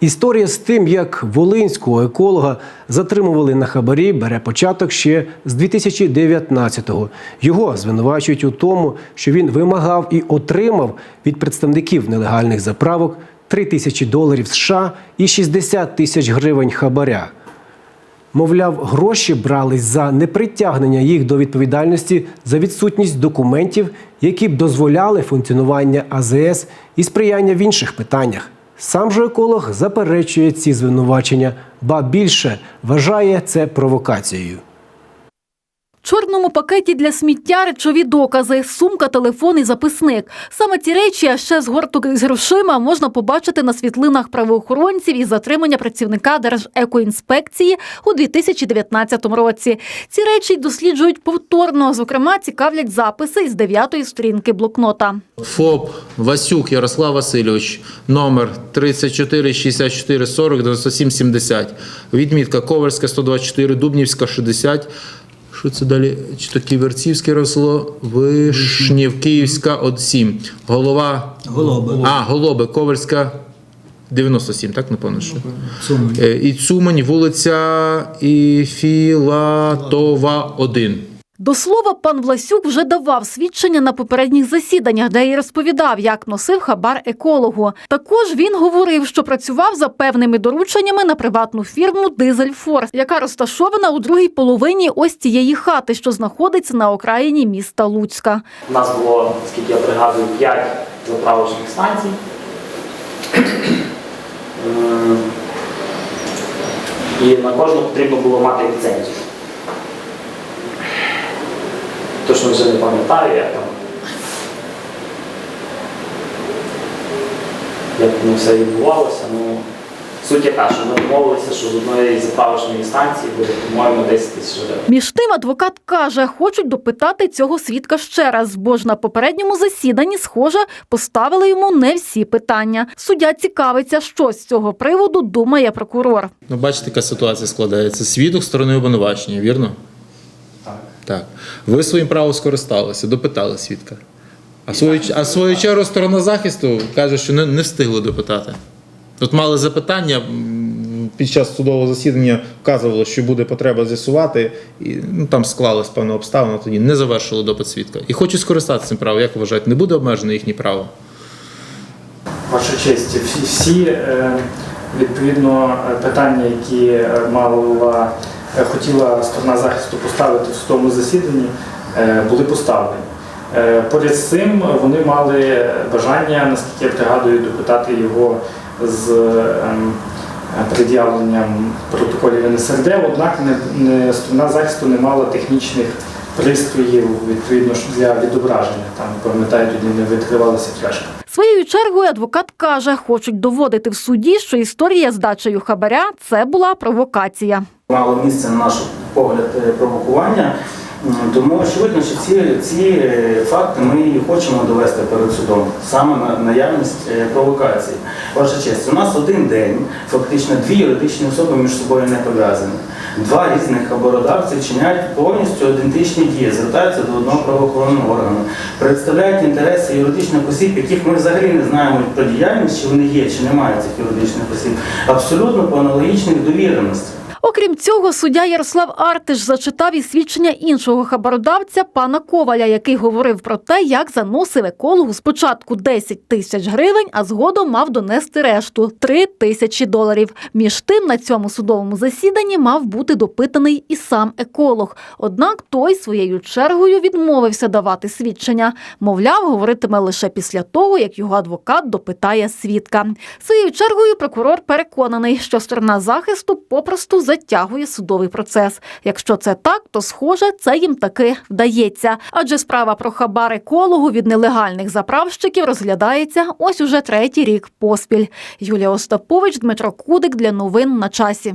Історія з тим, як волинського еколога затримували на хабарі, бере початок ще з 2019-го. Його звинувачують у тому, що він вимагав і отримав від представників нелегальних заправок 3 тисячі доларів США і 60 тисяч гривень хабаря. Мовляв, гроші брались за непритягнення їх до відповідальності за відсутність документів, які б дозволяли функціонування АЗС і сприяння в інших питаннях. Сам же еколог заперечує ці звинувачення, ба більше вважає це провокацією. Чорному пакеті для сміття речові докази, сумка, телефон і записник. Саме ці речі, а ще згорток з грошима, можна побачити на світлинах правоохоронців із затримання працівника Держекоінспекції у 2019 році. Ці речі досліджують повторно. Зокрема, цікавлять записи із дев'ятої сторінки блокнота. ФОП Васюк Ярослав Васильович, номер 34 64 40 97 70. Відмітка Ковальська 124, Дубнівська 60. Що це далі? Чи то Ківерцівське росло? Вишнів, Київська от 7. Голова. Голоби. А, Голоби, Ковальська 97, так напевно, що? Цумань. І Цумань, вулиця Іфілатова 1. До слова, пан Власюк вже давав свідчення на попередніх засіданнях, де й розповідав, як носив хабар екологу. Також він говорив, що працював за певними дорученнями на приватну фірму Дизельфорс, яка розташована у другій половині ось цієї хати, що знаходиться на окраїні міста Луцька. У нас було, скільки я пригадую, 5 заправочних станцій. Ем, І на кожну потрібно було мати ліцензію. Точно вже не пам'ятаю, як там. Як воно все відбувалося. Ну, суть яка, що ми домовилися, що з одної заправочної станції буде, по-моєму, 10 тисяч гривень. Між тим, адвокат каже, хочуть допитати цього свідка ще раз, бо ж на попередньому засіданні, схоже, поставили йому не всі питання. Суддя цікавиться, що з цього приводу думає прокурор. Ну, бачите, яка ситуація складається. Свідок сторони обвинувачення, вірно? Так. Ви своїм правом скористалися, допитали свідка. А свою, а свою чергу сторона захисту каже, що не, не встигли допитати. Тут мали запитання під час судового засідання вказувало, що буде потреба з'ясувати, і ну, там склалась певна обставина, тоді не завершили допит свідка. І хочуть скористатися цим правом. Як ви вважаєте, не буде обмежено їхнє право? Ваша честь, всі, всі е, відповідно е, питання, які е, мала хотіла сторона захисту поставити в судовому засіданні, е, були поставлені. Е, Поряд з цим вони мали бажання, наскільки я пригадую, допитати його з ем, пред'явленням протоколів НСРД, однак не, сторона захисту не мала технічних пристроїв відповідно для відображення. Там, пам'ятаю, тоді не відкривалася фляшка. Своєю чергою адвокат каже, хочуть доводити в суді, що історія з дачею хабаря це була провокація. Мало місце на наш погляд е, провокування. Тому очевидно, що ці, ці е, факти ми і хочемо довести перед судом, саме на наявність е, провокації. Ваша честь, у нас один день, фактично дві юридичні особи між собою не пов'язані. Два різних хабародавці вчиняють повністю ідентичні дії, звертаються до одного правоохоронного органу, представляють інтереси юридичних осіб, яких ми взагалі не знаємо про діяльність, чи вони є, чи немає цих юридичних осіб, абсолютно по аналогічних довіреностях. Окрім цього, суддя Ярослав Артиш зачитав і свідчення іншого хабародавця пана Коваля, який говорив про те, як заносив екологу спочатку 10 тисяч гривень, а згодом мав донести решту 3 тисячі доларів. Між тим на цьому судовому засіданні мав бути допитаний і сам еколог. Однак той своєю чергою відмовився давати свідчення. Мовляв, говоритиме лише після того, як його адвокат допитає свідка. Своєю чергою прокурор переконаний, що сторона захисту попросту затягує судовий процес. Якщо це так, то схоже, це їм таки вдається. Адже справа про хабар екологу від нелегальних заправщиків розглядається ось уже третій рік поспіль. Юлія Остапович, Дмитро Кудик для новин на часі.